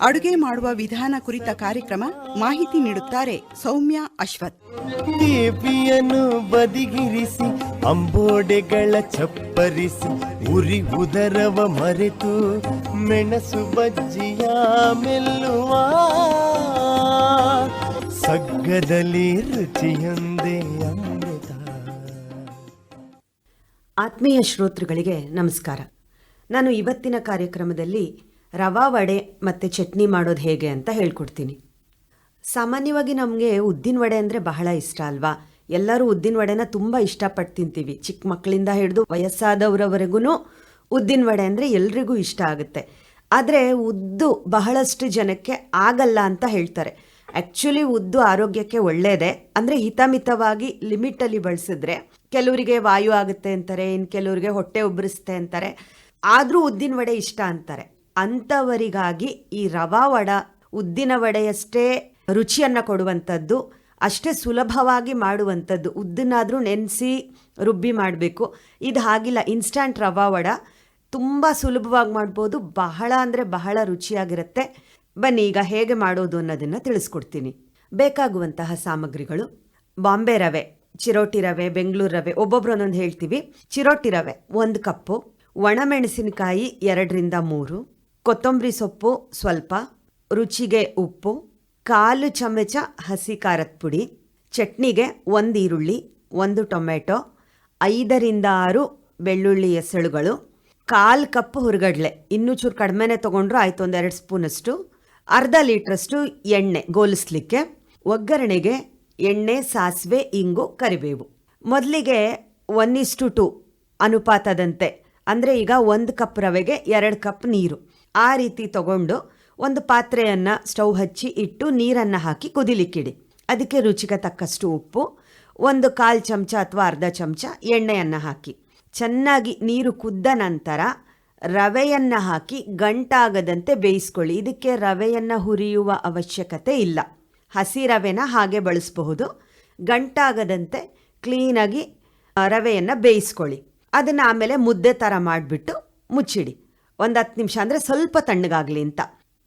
ಅಡುಗೆ ಮಾಡುವ ವಿಧಾನ ಕುರಿತ ಕಾರ್ಯಕ್ರಮ ಮಾಹಿತಿ ನೀಡುತ್ತಾರೆ ಸೌಮ್ಯ ಅಶ್ವಥ್. ದೇವಿಯನ್ನು ಬದಿಗಿರಿಸಿ ಅಂಬೋಡೆಗಳ ಚಪ್ಪರಿಸಿ ಉರಿ ಉದರವ ಮರೆತು ಮೆಣಸು ಬಜ್ಜಿಯ ಮೆಲ್ಲುವ ಸಗ್ಗದಲ್ಲಿ ರುಚಿಯೊಂದೇ ಅಮೃತ. ಆತ್ಮೀಯ ಶ್ರೋತೃಗಳಿಗೆ ನಮಸ್ಕಾರ. ನಾನು ಇವತ್ತಿನ ಕಾರ್ಯಕ್ರಮದಲ್ಲಿ ರವಾ ವಡೆ ಮತ್ತು ಚಟ್ನಿ ಮಾಡೋದು ಹೇಗೆ ಅಂತ ಹೇಳ್ಕೊಡ್ತೀನಿ. ಸಾಮಾನ್ಯವಾಗಿ ನಮಗೆ ಉದ್ದಿನ ವಡೆ ಅಂದರೆ ಬಹಳ ಇಷ್ಟ ಅಲ್ವಾ? ಎಲ್ಲರೂ ಉದ್ದಿನ ವಡೆನ ತುಂಬ ಇಷ್ಟಪಟ್ಟು ತಿಂತೀವಿ. ಚಿಕ್ಕ ಮಕ್ಕಳಿಂದ ಹಿಡಿದು ವಯಸ್ಸಾದವರವರೆಗೂ ಉದ್ದಿನ ವಡೆ ಅಂದರೆ ಎಲ್ರಿಗೂ ಇಷ್ಟ ಆಗುತ್ತೆ. ಆದರೆ ಉದ್ದು ಬಹಳಷ್ಟು ಜನಕ್ಕೆ ಆಗಲ್ಲ ಅಂತ ಹೇಳ್ತಾರೆ. ಆ್ಯಕ್ಚುಲಿ ಉದ್ದು ಆರೋಗ್ಯಕ್ಕೆ ಒಳ್ಳೆಯದೇ ಅಂದರೆ ಹಿತಮಿತವಾಗಿ ಲಿಮಿಟಲ್ಲಿ ಬಳಸಿದ್ರೆ ಕೆಲವರಿಗೆ ವಾಯು ಆಗುತ್ತೆ ಅಂತಾರೆ ಇನ್ನು ಕೆಲವರಿಗೆ ಹೊಟ್ಟೆ ಉಬ್ಬರಿಸುತ್ತೆ ಅಂತಾರೆ. ಆದರೂ ಉದ್ದಿನ ವಡೆ ಇಷ್ಟ ಅಂತಾರೆ. ಅಂಥವರಿಗಾಗಿ ಈ ರವಾ ವಡ, ಉದ್ದಿನ ವಡೆಯಷ್ಟೇ ರುಚಿಯನ್ನು ಕೊಡುವಂಥದ್ದು, ಅಷ್ಟೇ ಸುಲಭವಾಗಿ ಮಾಡುವಂಥದ್ದು. ಉದ್ದನ್ನಾದರೂ ನೆನೆಸಿ ರುಬ್ಬಿ ಮಾಡಬೇಕು. ಇದು ಹಾಗಿಲ್ಲ ಇನ್ಸ್ಟಂಟ್ ರವಾ ವಡ. ತುಂಬ ಸುಲಭವಾಗಿ ಮಾಡ್ಬೋದು. ಬಹಳ ಅಂದರೆ ಬಹಳ ರುಚಿಯಾಗಿರುತ್ತೆ. ಬನ್ನಿ, ಈಗ ಹೇಗೆ ಮಾಡೋದು ಅನ್ನೋದನ್ನು ತಿಳಿಸ್ಕೊಡ್ತೀನಿ. ಬೇಕಾಗುವಂತಹ ಸಾಮಗ್ರಿಗಳು. ಬಾಂಬೆ ರವೆ, ಚಿರೋಟಿ ರವೆ, ಬೆಂಗಳೂರು ರವೆ, ಒಬ್ಬೊಬ್ರು ಒಂದೊಂದು ಹೇಳ್ತೀವಿ. ಚಿರೋಟಿ ರವೆ, ಒಂದು ಕಪ್ಪು. ಒಣಮೆಣಸಿನಕಾಯಿ ಎರಡರಿಂದ ಮೂರು. ಕೊತ್ತಂಬರಿ ಸೊಪ್ಪು ಸ್ವಲ್ಪ, ರುಚಿಗೆ ಉಪ್ಪು, ಕಾಲು ಚಮಚ ಹಸಿ ಖಾರದ ಪುಡಿ, ಚಟ್ನಿಗೆ ಒಂದು ಈರುಳ್ಳಿ, ಒಂದು ಟೊಮೆಟೊ, ಐದರಿಂದ ಆರು ಬೆಳ್ಳುಳ್ಳಿ ಎಸಳುಗಳು ಕಾಲು ಕಪ್ ಹುರ್ಗಡ್ಲೆ. ಇನ್ನೂ ಚೂರು ಕಡಿಮೆನೇ ತೊಗೊಂಡ್ರು ಆಯಿತು ಎರಡು ಸ್ಪೂನಷ್ಟು. ಅರ್ಧ ಲೀಟ್ರಷ್ಟು ಎಣ್ಣೆ ಗೋಲಿಸ್ಲಿಕ್ಕೆ. ಒಗ್ಗರಣೆಗೆ ಎಣ್ಣೆ, ಸಾಸಿವೆ, ಇಂಗು, ಕರಿಬೇವು. ಮೊದಲಿಗೆ ಒನ್ ಇಸ್ಟು ಟು ಅನುಪಾತದಂತೆ. ಅಂದರೆ ಈಗ ಒಂದು ಕಪ್ ರವೆಗೆ ಎರಡು ಕಪ್ ನೀರು. ಆ ರೀತಿ ತಗೊಂಡು ಒಂದು ಪಾತ್ರೆಯನ್ನು ಸ್ಟವ್ ಹಚ್ಚಿ ಇಟ್ಟು ನೀರನ್ನು ಹಾಕಿ ಕುದಿಲಿಕ್ಕಿಡಿ. ಅದಕ್ಕೆ ರುಚಿಗೆ ತಕ್ಕಷ್ಟು ಉಪ್ಪು, ಒಂದು ಕಾಲು ಚಮಚ ಅಥವಾ ಅರ್ಧ ಚಮಚ ಎಣ್ಣೆಯನ್ನು ಹಾಕಿ. ಚೆನ್ನಾಗಿ ನೀರು ಕುದ್ದ ನಂತರ ರವೆಯನ್ನು ಹಾಕಿ ಗಂಟಾಗದಂತೆ ಬೇಯಿಸ್ಕೊಳ್ಳಿ. ಇದಕ್ಕೆ ರವೆಯನ್ನು ಹುರಿಯುವ ಅವಶ್ಯಕತೆ ಇಲ್ಲ. ಹಸಿ ರವೆನ ಹಾಗೆ ಬಳಸಬಹುದು. ಗಂಟಾಗದಂತೆ ಕ್ಲೀನಾಗಿ ರವೆಯನ್ನು ಬೇಯಿಸ್ಕೊಳ್ಳಿ. ಅದನ್ನು ಆಮೇಲೆ ಮುದ್ದೆ ಥರ ಮಾಡಿಬಿಟ್ಟು ಮುಚ್ಚಿಡಿ. ಒಂದು ಹತ್ತು ನಿಮಿಷ ಅಂದರೆ ಸ್ವಲ್ಪ ತಣ್ಣಗಾಗಲಿ ಅಂತ.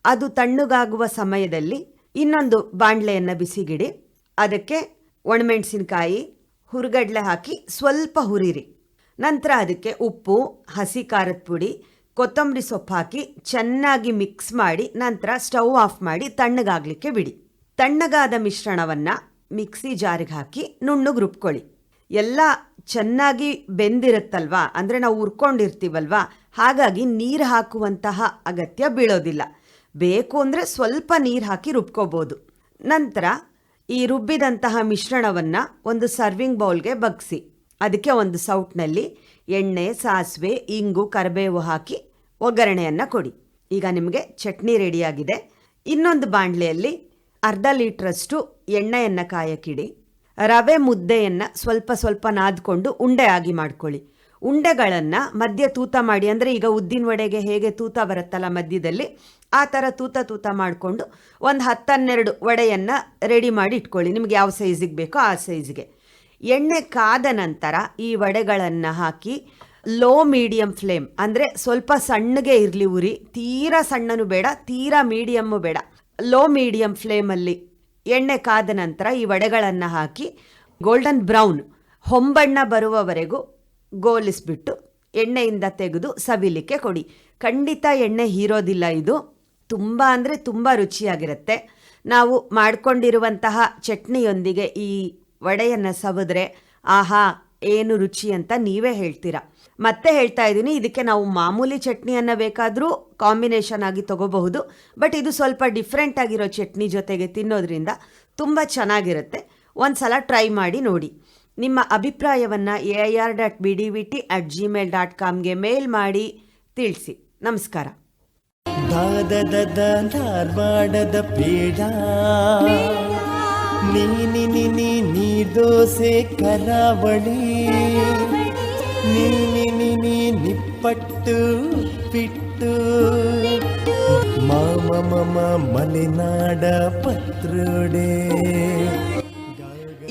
ಅದು ತಣ್ಣಗಾಗುವ ಸಮಯದಲ್ಲಿ ಇನ್ನೊಂದು ಬಾಣಲೆಯನ್ನು ಬಿಸಿಗಿಡಿ, ಅದಕ್ಕೆ ಒಣಮೆಣಸಿನ್ಕಾಯಿ, ಹುರುಗಡಲೆ ಹಾಕಿ ಸ್ವಲ್ಪ ಹುರಿರಿ. ನಂತರ ಅದಕ್ಕೆ ಉಪ್ಪು, ಹಸಿ ಖಾರದ ಪುಡಿ, ಕೊತ್ತಂಬರಿ ಸೊಪ್ಪು ಹಾಕಿ ಚೆನ್ನಾಗಿ ಮಿಕ್ಸ್ ಮಾಡಿ ನಂತರ ಸ್ಟವ್ ಆಫ್ ಮಾಡಿ ತಣ್ಣಗಾಗಲಿಕ್ಕೆ ಬಿಡಿ. ತಣ್ಣಗಾದ ಮಿಶ್ರಣವನ್ನು ಮಿಕ್ಸಿ ಜಾರಿಗೆ ಹಾಕಿ ನುಣ್ಣಗೆ ರುಬ್ಕೊಳ್ಳಿ ಎಲ್ಲ ಚೆನ್ನಾಗಿ ಬೆಂದಿರುತ್ತಲ್ವಾ? ಅಂದರೆ ನಾವು ಹುರ್ಕೊಂಡಿರ್ತೀವಲ್ವಾ? ಹಾಗಾಗಿ ನೀರು ಹಾಕುವಂತಹ ಅಗತ್ಯ ಬೀಳೋದಿಲ್ಲ. ಬೇಕು ಅಂದರೆ ಸ್ವಲ್ಪ ನೀರು ಹಾಕಿ ರುಬ್ಕೋಬೋದು. ನಂತರ ಈ ರುಬ್ಬಿದಂತಹ ಮಿಶ್ರಣವನ್ನು ಒಂದು ಸರ್ವಿಂಗ್ ಬೌಲ್ಗೆ ಬಗ್ಸಿ. ಅದಕ್ಕೆ ಒಂದು ಸೌಟ್ನಲ್ಲಿ ಎಣ್ಣೆ, ಸಾಸಿವೆ, ಇಂಗು, ಕರಿಬೇವು ಹಾಕಿ ಒಗ್ಗರಣೆಯನ್ನು ಕೊಡಿ. ಈಗ ನಿಮಗೆ ಚಟ್ನಿ ರೆಡಿಯಾಗಿದೆ ಇನ್ನೊಂದು ಬಾಣಲೆಯಲ್ಲಿ ಅರ್ಧ ಲೀಟ್ರಷ್ಟು ಎಣ್ಣೆಯನ್ನು ಕಾಯಕ್ಕಿಡಿ ರವೆ ಮುದ್ದೆಯನ್ನು ಸ್ವಲ್ಪ ಸ್ವಲ್ಪ ನಾದ್ಕೊಂಡು ಉಂಡೆ ಆಗಿ ಮಾಡ್ಕೊಳ್ಳಿ. ಉಂಡೆಗಳನ್ನು ಮಧ್ಯ ತೂತ ಮಾಡಿ, ಅಂದರೆ ಈಗ ಉದ್ದಿನ ವಡೆಗೆ ಹೇಗೆ ತೂತ ಬರುತ್ತಲ್ಲ ಮಧ್ಯದಲ್ಲಿ, ಆ ಥರ ತೂತ ತೂತ ಮಾಡಿಕೊಂಡು ಒಂದು ಹತ್ತನ್ನೆರಡು ವಡೆಯನ್ನು ರೆಡಿ ಮಾಡಿ ಇಟ್ಕೊಳ್ಳಿ. ನಿಮ್ಗೆ ಯಾವ ಸೈಜಿಗೆ ಬೇಕೋ ಆ ಸೈಜ್ಗೆ ಎಣ್ಣೆ ಕಾದ ನಂತರ ಈ ವಡೆಗಳನ್ನು ಹಾಕಿ ಲೋ ಮೀಡಿಯಂ ಫ್ಲೇಮ್ ಅಂದರೆ ಸ್ವಲ್ಪ ಸಣ್ಣಗೆ ಇರಲಿ ಉರಿ, ತೀರಾ ಸಣ್ಣನೂ ಬೇಡ, ತೀರಾ ಮೀಡಿಯಮ್ಮು ಬೇಡ. ಲೋ ಮೀಡಿಯಂ ಫ್ಲೇಮಲ್ಲಿ ಎಣ್ಣೆ ಕಾದ ನಂತರ ಈ ವಡೆಗಳನ್ನು ಹಾಕಿ ಗೋಲ್ಡನ್ ಬ್ರೌನ್ ಹೊಂಬಣ್ಣ ಬರುವವರೆಗೂ ಗೋಲಿಸ್ಬಿಟ್ಟು ಎಣ್ಣೆಯಿಂದ ತೆಗೆದು ಸವಿಲಿಕ್ಕೆ ಕೊಡಿ. ಖಂಡಿತ ಎಣ್ಣೆ ಹೀರೋದಿಲ್ಲ ಇದು. ತುಂಬ ಅಂದರೆ ತುಂಬ ರುಚಿಯಾಗಿರುತ್ತೆ. ನಾವು ಮಾಡಿಕೊಂಡಿರುವಂತಹ ಚಟ್ನಿಯೊಂದಿಗೆ ಈ ವಡೆಯನ್ನು ಸವಿದ್ರೆ, ಆಹಾ, ಏನು ರುಚಿ ಅಂತ ನೀವೇ ಹೇಳ್ತೀರಾ? ಮತ್ತೆ ಹೇಳ್ತಾ ಇದ್ದೀನಿ, ಇದಕ್ಕೆ ನಾವು ಮಾಮೂಲಿ ಚಟ್ನಿಯನ್ನು ಬೇಕಾದರೂ ಕಾಂಬಿನೇಷನ್ ಆಗಿ ತಗೋಬಹುದು. ಬಟ್ ಇದು ಸ್ವಲ್ಪ ಡಿಫ್ರೆಂಟ್ ಆಗಿರೋ ಚಟ್ನಿ ಜೊತೆಗೆ ತಿನ್ನೋದ್ರಿಂದ ತುಂಬ ಚೆನ್ನಾಗಿರುತ್ತೆ. ಒಂದು ಸಲ ಟ್ರೈ ಮಾಡಿ ನೋಡಿ. ನಿಮ್ಮ ಅಭಿಪ್ರಾಯವನ್ನು A I R dot B D V T at Gmail dot ಕಾಮ್ಗೆ ಮೇಲ್ ಮಾಡಿ ತಿಳಿಸಿ. ನಮಸ್ಕಾರ. ಧಾರವಾಡದ ಪೇಡ. ನೀನಿ ನಿನಿ ನೀ ದೋಸೆ ಕರಾವಳಿ. ನೀನಿ ನಿನಿ ನಿಪ್ಪಟ್ಟು, ಪಿಟ್ಟು. ಮಾಮ ಮಮ ಮಲೆನಾಡ ಪತ್ರೊಡೆ.